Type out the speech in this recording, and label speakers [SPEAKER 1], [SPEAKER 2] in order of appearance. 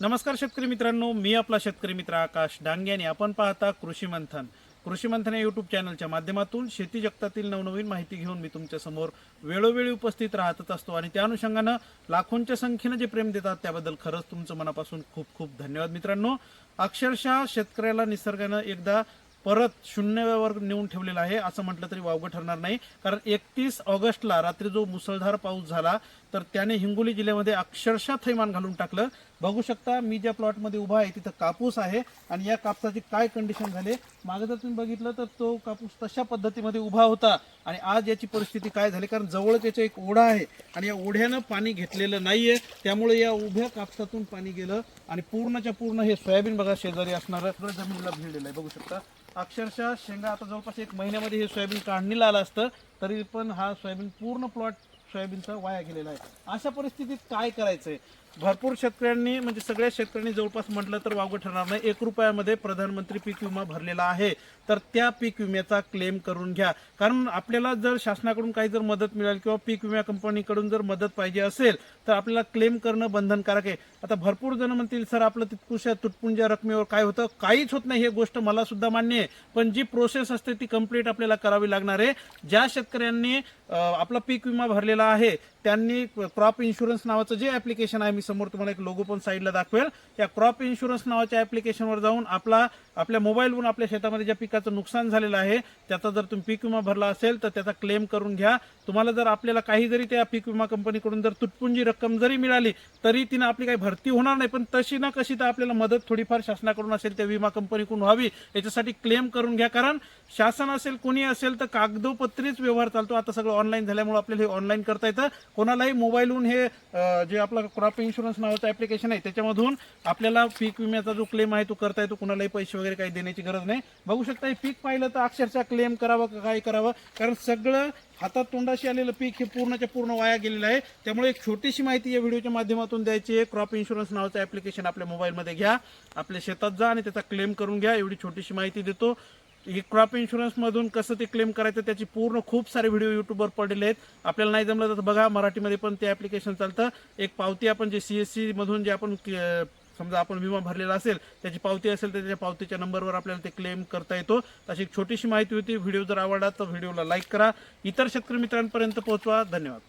[SPEAKER 1] नमस्कार शेतकरी मित्रांनो मी आपला शेतकरी मित्र आकाश डांग्याने आपण पाहता कृषी मंथन. कृषी मंथन या यूट्यूब चॅनलच्या माध्यमातून शेती जगतातील नवनवीन माहिती घेऊन मी तुमच्यासमोर वेळोवेळी उपस्थित राहतच असतो आणि त्या अनुषंगानं लाखोंच्या संख्येनं जे प्रेम देतात त्याबद्दल खरंच तुमचं मनापासून खूप खूप धन्यवाद मित्रांनो. अक्षरशः शेतकऱ्याला निसर्गानं एकदा परत शून्यवर नेऊन ठेवलेला आहे असं म्हटलं तरी वावगं ठरणार नाही. कारण एकतीस ऑगस्टला रात्री जो मुसळधार पाऊस झाला तर त्याने हिंगोली जिल्ह्यामध्ये अक्षरशः थैमान घालून टाकलं. बघू शकता मी ज्या प्लॉटमध्ये उभा आहे तिथं कापूस आहे आणि या कापसाची काय कंडिशन झाले? मागे जर तुम्ही बघितलं तर तो कापूस तशा पद्धतीमध्ये उभा होता आणि आज याची परिस्थिती काय झाली? कारण जवळच याचा एक ओढा आहे आणि या ओढ्यानं पाणी घेतलेलं नाहीये. त्यामुळे या उभ्या कापसातून पाणी गेलं आणि पूर्णच्या पूर्ण हे सोयाबीन बघा शेजारी असणारं जमिनीला भिडलेलं आहे. बघू शकता. अक्षरशः शेंगा आता जवळपास एक महिन्यामध्ये हे सोयाबीन काढणीला आलं असतं तरी पण हा सोयाबीन पूर्ण प्लॉट सोयाबीनचा वाया गेलेला आहे. अशा परिस्थितीत काय करायचं आहे भरपूर शेतकऱ्यांनी म्हणजे सगळ्या शेतकऱ्यांनी जवळपास म्हटलं तर वावगं ठरणार नाही. एक रुपयामध्ये प्रधानमंत्री पीक विमा भरलेला आहे. तर त्या पीक विम्याचा क्लेम करून घ्या. कारण आपल्याला जर शासनाकडून काही जर मदत मिळाली किंवा पीक विमा कंपनीकडून जर मदत पाहिजे असेल तर आपल्याला क्लेम करणं बंधनकारक आहे. आता भरपूर जण म्हणतील सर आपलं तितकुशा तुटपुंज्या रकमेवर काय होतं? काहीच होत नाही हे गोष्ट मला सुद्धा मान्य आहे. पण जी प्रोसेस असते ती कंप्लीट आपल्याला करावी लागणार आहे. ज्या शेतकऱ्यांनी आपला पीक विमा भरलेला आहे त्यांनी क्रॉप इन्शुरन्स नावाचं जे ऍप्लिकेशन आहे मी समोर तुम्हाला एक लोगो पण साईडला दाखवेल. त्या क्रॉप इन्शुरन्स नावाच्या ऍप्लिकेशनवर जाऊन आपला आपल्या मोबाईलवरून आपल्या शेतामध्ये ज्या पिकाचं नुकसान झालेलं आहे त्याचा जर तुम्ही पीक विमा भरला असेल तर त्याचा क्लेम करून घ्या. तुम्हाला जर आपल्याला काही जरी त्या पीक विमा कंपनीकडून जर तुटपुंजी रक्कम जरी मिळाली तरी तिनं आपली काही भरती होणार नाही. पण तशी ना कशी तर आपल्याला मदत थोडीफार शासनाकडून असेल त्या विमा कंपनीकडून व्हावी. याच्यासाठी क्लेम करून घ्या. कारण शासन असेल कोणी असेल तर कागदोपत्रीच व्यवहार चालतो. आता सगळं ऑनलाईन झाल्यामुळे आपल्याला हे ऑनलाईन करता येतं. कोणालाही मोबाईलहून हे जे आपलं क्रॉप इन्शुरन्स नावाचं ऍप्लिकेशन आहे. त्याच्यामधून आपल्याला पीक विम्याचा जो क्लेम आहे तो करता येतो कुणालाही पैसे वगैरे काही देण्याची गरज नाही. बघू शकता हे पीक पाहिलं तर अक्षरशः क्लेम करावं का काय करावं? कारण सगळं हातात तोंडाशी आलेलं पीक हे पूर्णच्या पूर्ण वाया गेलेलं आहे. त्यामुळे एक छोटीशी माहिती या व्हिडिओच्या माध्यमातून द्यायची आहे. क्रॉप इन्शुरन्स नावाचं ऍप्लिकेशन आपल्या मोबाईलमध्ये घ्या. आपल्या शेतात जा आणि त्याचा क्लेम करून घ्या. एवढी छोटीशी माहिती देतो. ही क्रॉप इन्शुरन्स मधून कसं ते क्लेम करायचं त्याची पूर्ण खूप सारे व्हिडिओ युट्यूबवर पडलेले आहेत. आपल्याला नाही जमलं तर बघा मराठीमध्ये पण ते ऍप्लिकेशन चालतं. एक पावती आपण जे सी एस मधून जे आपण समजा आपण विमा भरलेला असेल त्याची पावती असेल तर त्याच्या पावतीच्या नंबरवर आपल्याला ते क्लेम करता येतो. अशी एक छोटीशी माहिती होती. व्हिडिओ जर आवडला तर व्हिडिओला लाईक करा. इतर शेतकरी मित्रांपर्यंत पोहोचवा. धन्यवाद.